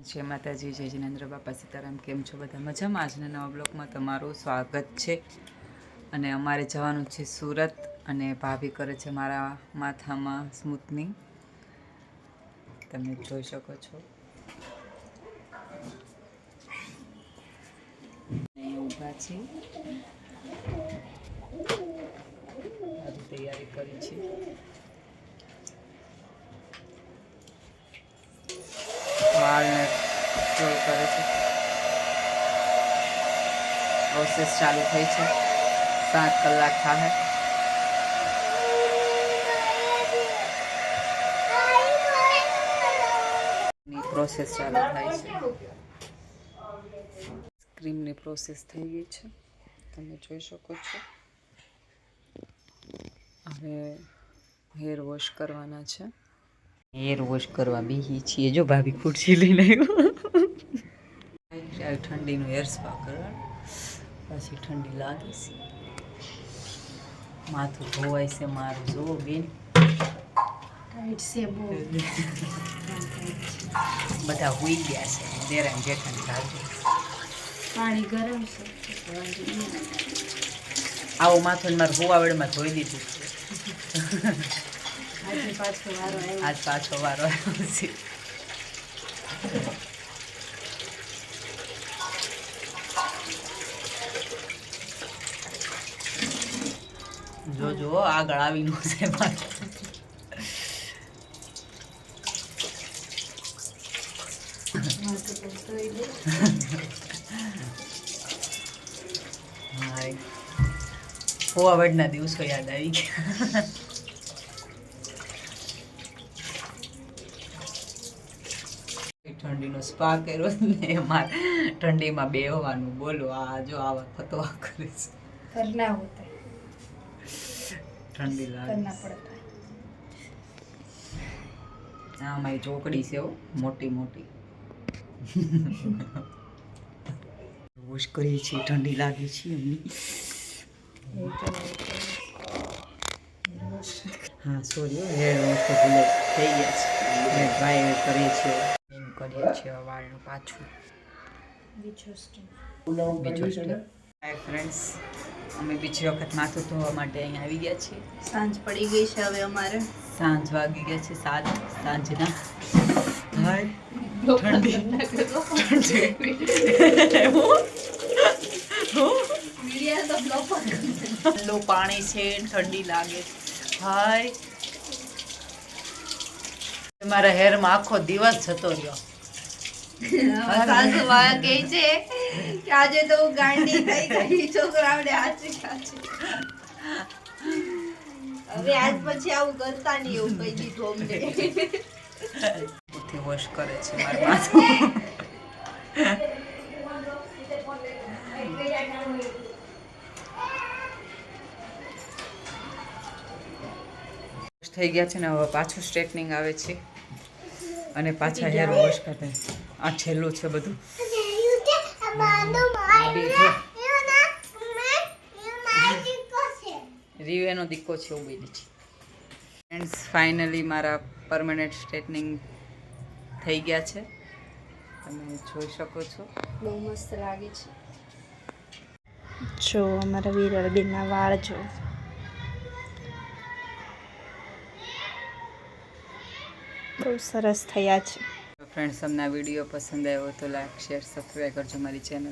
જય માતાજી, જય જિનેન્દ્ર બાપા સીતારામ, કેમ છો બધા? મજામાં? આજના નવા બ્લોકમાં તમારું સ્વાગત છે. અને અમારે જવાનું છે સુરત અને ભાભી કરે છે મારા માથામાં સ્મૂથનિંગ તમે જોઈ શકો છો. ઊભા છે. તૈયારી કરી છે વાળને કંટ્રોલ કરે છે. પ્રોસેસ ચાલુ થઈ છે. સાત કલાક થાય પ્રોસેસ ચાલુ થાય છે. ક્રીમની પ્રોસેસ થઈ ગઈ છે. તમે જોઈ શકો છો. હવે હેર વોશ કરવાના છે. હેર વોશ કરવા બેસી છીએ. જો ભાભી ખુરશી લઈને આવ્યો. ઠંડીનું હેર સ્પા કરવા. પછી ઠંડી લાગે છે. માથું ધોવાય છે મારું. જો બેન. બધા હોઈ ગયા છે. દેરાન જેઠાન ભાગે. પાણી ગરમ છે. આવો માથું મારે હોવાવડમાં ધોઈ દીધું છે. આજે પાછો વારો આવ્યો છે. જો જો, આગળ છે તો ધોઈ દે. હોવાવડના દિવસો યાદ આવી ગયા. ઠંડીનો સ્પા કર્યો ને એમાં ઠંડીમાં બેહવાનું બોલો આ જો આવા ફતવા કરે છે. કરના હોતા. ઠંડી લાગે કરના પડતા. આ મારી ચોકડી છે મોટી મોટી. વોશ કરીએ છીએ ઠંડી લાગે છે એમની. હા સોરી હેર વોશ તો ભૂલે થઈ ગયા છે. હેર ડ્રાય કરીએ છીએ. કરીએ છીએ વાળનું પાછું. બીજો સ્ટેપ ફ્રેન્ડ્સ અમે બીજી વખત માથું ધોવા માટે અહીંયા આવી ગયા છીએ. સાંજ પડી ગઈ છે હવે અમારે. સાંજ વાગી ગયા છે સાત સાંજના. હાય. ઠંડી. મીડિયા તો બ્લોક ઠંડુ પાણી છે ઠંડી લાગે. હાય. મારા હેરમાં આખો દિવસ જતો રહ્યો. સાસુ કહે છે આજે તો હું ગાંડી આજ પછી આવું કરતા નહીં એવું કહી દીધું વોશ કરે છે મારું થઈ ગયા છે ને, હવે પાછું સ્ટ્રેટનિંગ આવે છે. અને પાછા હેર વોશ કરે. આ છેલ્લું છે બધું. રીવેનો દીકો છે એવું બોલી છે. ફ્રેન્ડ્સ ફાઇનલી મારા પરમનન્ટ સ્ટ્રેટનિંગ થઈ ગયા છે. તમે જોઈ શકો છો. બહુ મસ્ત લાગે છે. જો અમારા વિરલ બેનના વાળ જો. બહુ સરસ થયા છે. ફ્રેન્ડ્સ તમને આ વીડિયો પસંદ આવ્યો તો લાઈક શેર સબસ્ક્રાઈબ કરજો મારી ચેનલ